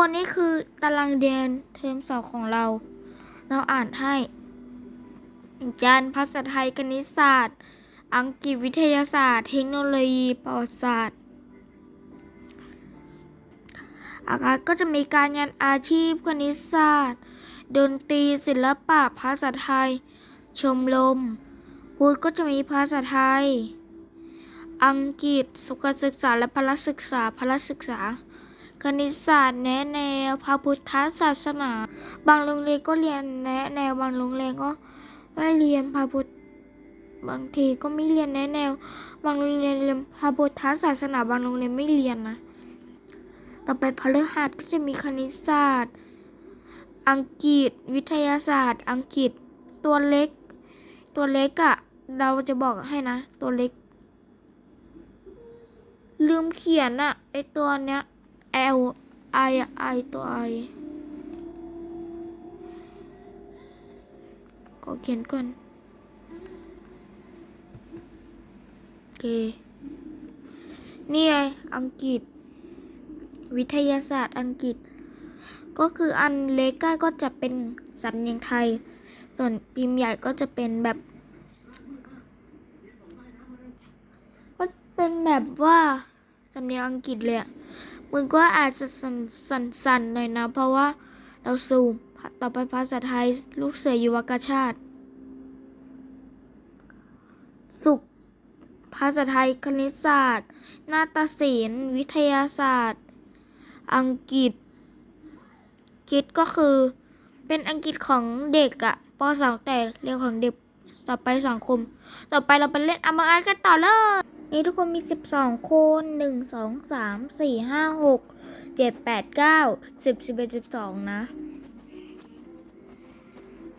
คนนี่คือตารางเรียนเทอมสองของเรา เราอ่านให้จานภาษาไทยคณิตศาสตร์ อังกฤษวิทยาศาสตร์ เทคโนโลยีประวัติศาสตร์ อาคารก็จะมีการงานอาชีพคณิตศาสตร์ ดนตรีศิลปะภาษาไทย ชมรมพุทธก็จะมีภาษาไทย อังกฤษ สุขศึกษาและพละศึกษาพละศึกษา คณิตศาสตร์แนะแนวพระพุทธศาสนา บางโรงเรียนก็เรียนแนะแนวบางโรงเรียนก็ไม่เรียนพระพุทธบางทีก็ไม่เรียนแนะแนว บางโรงเรียนเรียนพระพุทธศาสนา บางโรงเรียนไม่เรียนนะ ต่อไปพฤหัสก็จะมีคณิตศาสตร์ อังกฤษ วิทยาศาสตร์ อังกฤษ ตัวเล็ก ตัวเล็กอะ่ะเราจะบอกให้นะ ตัวเล็ก ลืมเขียนอะไอตัวเนี้ย L I I ตัว I ขอเขียนก่อน โอเค นี่ไง อังกฤษ วิทยาศาสตร์อังกฤษ ก็คืออันเล็กก็จะเป็นสำเนียงไทย ส่วนพิมพ์ใหญ่ก็จะเป็นแบบ ก็เป็นแบบว่าสำเนียงอังกฤษเลยอะ มึงก็อาจจะสั่นส่นสั่นหน่อยนะ เพราะว่าเราซูม ต่อไปภาษาไทย ลูกเสือยุวกชาติ สุข ภาษาไทย คณิตศาสตร์ นาฏศิลป์ วิทยาศาสตร์ อังกฤษ คิดก็คือ เป็นอังกฤษของเด็กอะปสองแต่เรียนของเด็ก ต่อไปสังคม ต่อไปเราไปเล่นอามาไอกันต่อเลย นี่ทุกคนมี 12 คน 1 2 3 4 5 6 7 8 9 10 11 12 นะ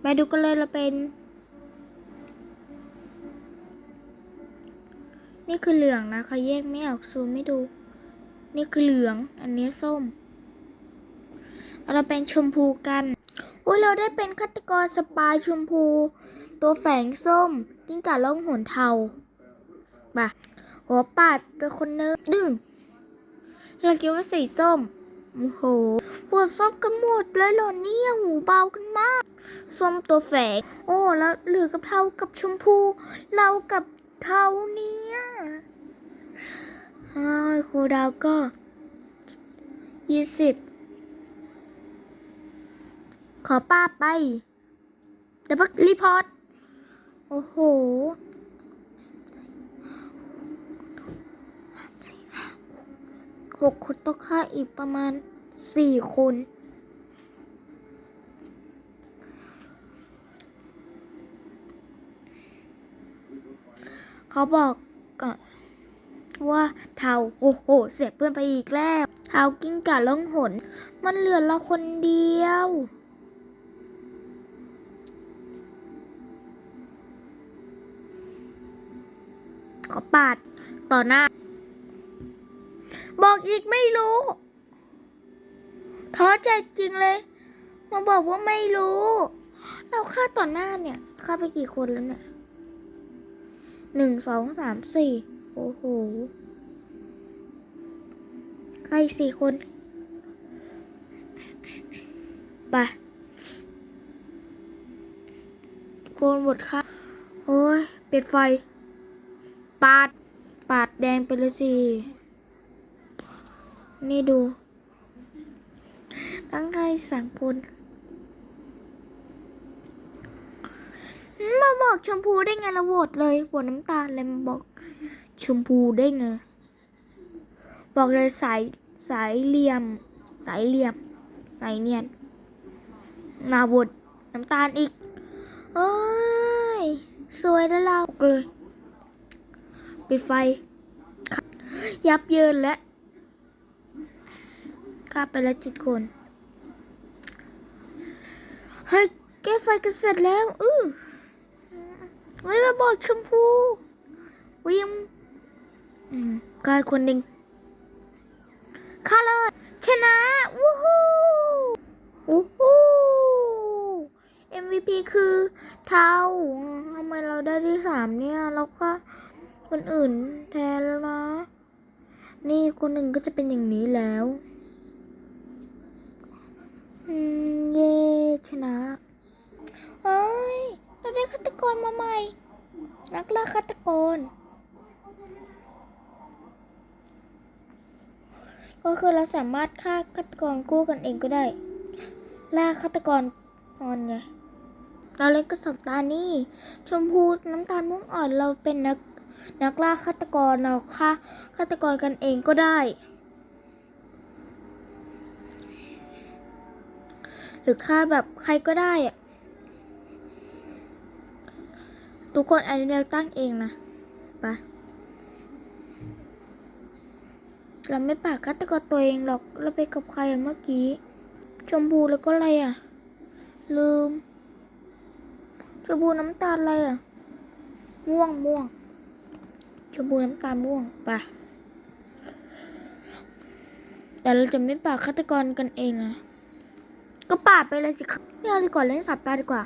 ไปดูกันเลยเราเป็น นี่คือเหลืองนะเขาแยกไม่ออกซูมไม่ดู นี่คือเหลือง อันนี้ส้ม เราเป็นชมพูกันอุ้ยเราได้เป็นฆาตกรสปายชมพู ตัวแฝงส้มกิ้งก่าล่องหนเทาบ่ะ หัวปัดเป็นคนเนิร์ดดึงเราคิดว่าสีส้มโอ้โห หัวส้มกันหมดเลยเหรอเนี่ยหูเบากันมาก ส้มตัวแฝงโอ้ แล้วเหลือกับเทากับชมพู เรากับเทาเนี่ยครูดาวก็ยี่สิบขอป้าไปเดี๋ยวพักรีพอร์ต โอ้โห หกคนต้องฆ่าอีกประมาณสี่คน เขาบอกก่อนว่าเทาโอ้โห เสียเพื่อนไปอีกแล้วเทากิ้งก่าล่องหน มันเหลือเราคนเดียว ขอปาดต่อหน้า บอกอีกไม่รู้ท้อใจจริงเลย มาบอกว่าไม่รู้ เราฆ่าต่อหน้าเนี่ยฆ่าไปกี่คนแล้วเนี่ยหนึ่งสองสามสี่โอ้โหใครสี่คนไปโกนหมดค่ะโอ้ย เปิดไฟ ปาด ปาดแดงไปเลยสิ นี่ดู ตั้งใครสามคนมาบอกชมพูได้ไงเราโหวตเลยโหวตน้ำตาลเลยมาบอกชมพูได้ไง บอกเลยสายสายเหลี่ยม สายเหลี่ยม สายเนียน นาโหวตน้ำตาลอีกเอ้ย สวยแล้วเราเลย ปิดไฟ ยับเยินแล้วาไปแล้วเจ็ดคนเฮ้ยแก้ไฟกันเสร็จแล้วอือไม่มาบอกชมพูวิมกลายคนหนึ่งฆ่าเลยชนะวู้ฮู้วู้ฮู้ MVP คือเท้าทำไมเราได้ที่สามเนี่ยเราก็คนอื่นแทนแล้วนะ นี่คนหนึ่งก็จะเป็นอย่างนี้แล้ว ชนะ เฮ้ย เราได้ฆาตกรมาใหม่ นักล่าฆาตกร ก็คือเราสามารถฆ่าฆาตกรกู้กันเองก็ได้ ล่าฆาตกรนอนไง เราเล่นกระสอบตานี่ ชมพูน้ำตาลม่วงอ่อนเราเป็นนักนักล่าฆาตกรเราฆ่าฆาตกรกันเองก็ได้ รือฆ่าแบบใครก็ได้อะทุกคนอันนี้เราตั้งเองนะไปะเราไม่ปากฆาตกรตัวเองหรอก เราไปกับใครอะเมื่อกี้ ชมพูแล้วก็อะไรอะลืม ชมพูน้ำตาลอะไรอะม่วงม่วง ชมพูน้ำตาลม่วงไปะแต่เราจะไม่ปากฆาตกรกันเองนะ ก็ปาดไปเลยสิครับไม่เอาดีกว่าเล่นสับตาดีกว่า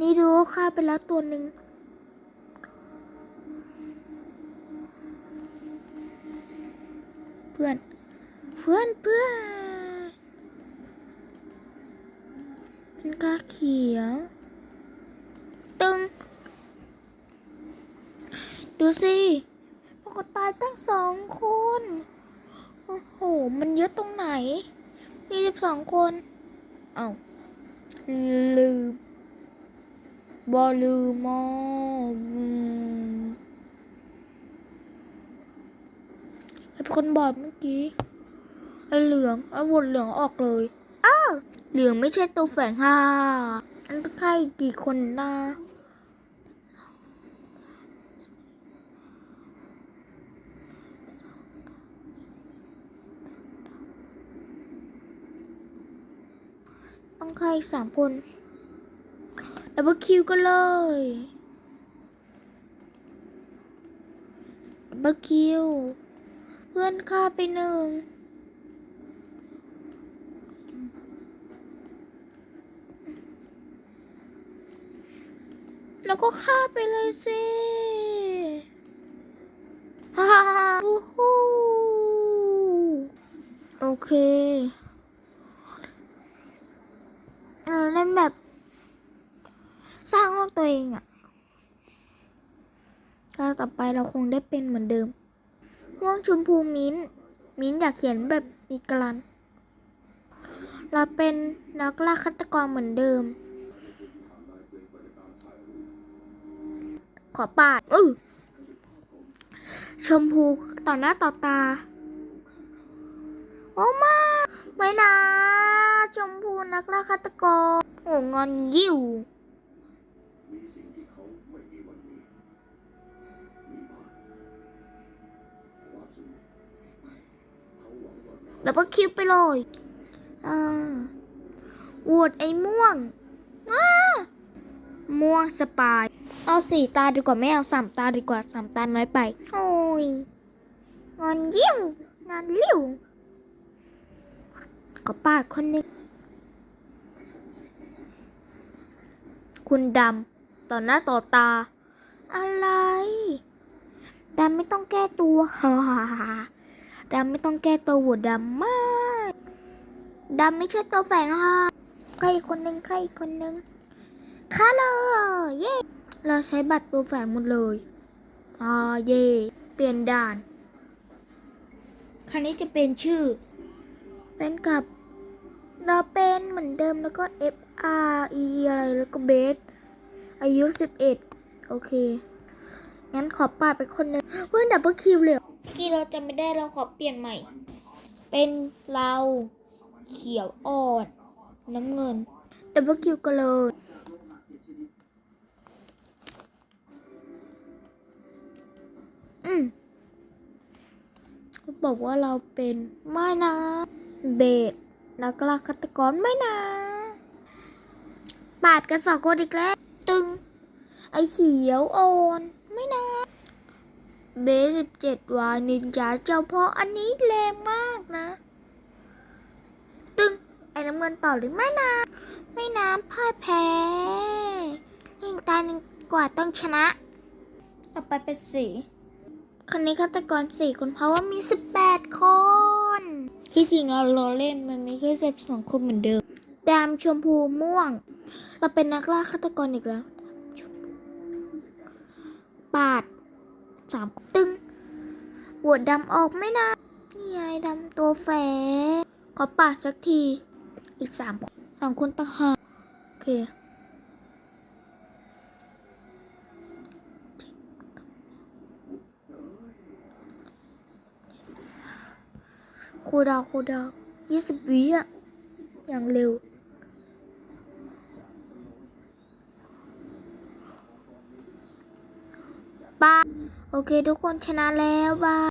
นี่ดูฆ่าไปแล้วตัวหนึ่งเพื่อน เพื่อนเพื่อนเป็นกาเขียวตึง ดูสิพวกก็ตายตั้งสองคน โอ้โห มันเยอะตรงไหนมีสิบสองคน อาลืมบอลืมมออืมใครเป็นคนบอกเมื่อกี้ไอเหลืองไอวนเหลืองออกเลย อ้าว เหลืองไม่ใช่ตัวแฝงค่ะอันเป็นใครกี่คนนะ ต้องใครสามคนดับเบิลคิวกันเลยดับเบิลคิวเพื่อนฆ่าไปหนึ่งแล้วก็ฆ่าไปเลยสิฮ่าฮ่าฮ่าโอเคเราเล่นแบบ สร้างห้อง ตัวเองอะถ้าต่อไปเราคงได้เป็นเหมือนเดิมม่วงชมพูมิ้นท์มิ้นท์อยากเขียนแบบมีกลัน เราเป็นนักล่าฆาตกรเหมือนเดิม ขอปาดอือชมพูต่อหน้าต่อตา โอ้มาไม่นะ ชมพูนักล่าฆาตกรโอ้งอนยิ่ว มีสิ่งที่เขาไม่มีวันนี้มีบ้านความสงบเขาหวังว่าเราดับเบิลคิวไปเลยอ่าโหวตไอ้ม่วงว้าม่วงสปาย เอาสี่ตาดีกว่าไม่เอาสามตาดีกว่าสามตาน้อยไป โอ้ยงอนยิ่วงอนลิ่วก็ป้าดคนหนึง คุณดำ ต่อหน้าต่อตา อะไรดำไม่ต้องแก้ตัวฮ่าฮ่าดำไม่ต้องแก้ตัวหัวดำมากดำไม่ใช่ตัวแฝงค่ะใครอีกคนนึงใครอีกคนนึงฆ่าเลยเย้เราใช้บัตรตัวแฝงหมดเลยอ่าเย่เปลี่ยนด่านคันนี้จะเป็นชื่อ เป็นกับเราเป็นเหมือนเดิมแล้วก็ F R E อะไรแล้วก็เบส อายุ 11 โอเค งั้นขอปาดไปคนหนึ่งเพื่อนดับเบิลคิวเลยเหรอเมื่อกี้เราจะไม่ได้เราขอเปลี่ยนใหม่ เป็นเราเขียวอ่อน น้ำเงินดับเบิลคิวกันเลยอืมบอกว่าเราเป็นไม่นะ เบสนักล่าฆาตกรไม่นะ ปาดกันสองคนอีกแล้ว ตึง ไอเขียวอ่อนไม่นะเบสิบเจ็ดวายนินจาเจ้าพ่ออันนี้แรงมากนะ ตึง ไอ้น้ำเงินต่อหรือไม่นะไม่น้ำพ่ายแพ้ยิงตายหนึ่งกว่าต้องชนะ ต่อไปเป็นสีคนนี้ฆาตกรสี่คนเพราะว่ามีสิบแปดคน ที่จริงเราเราเล่นมันมีแค่สิบสองคนเหมือนเดิม ดำชมพูม่วง เราเป็นนักล่าฆาตกรอีกแล้ว ปาดสามตึงบวดดำออกไม่นานนี่ไงดำตัวแฝงขอปาดสักที อีกสามสามคนต่างหากโอเคคูดาวคูดาวยี่สิบวิอะอย่างเร็วบาย โอเคทุกคนชนะแล้วบาย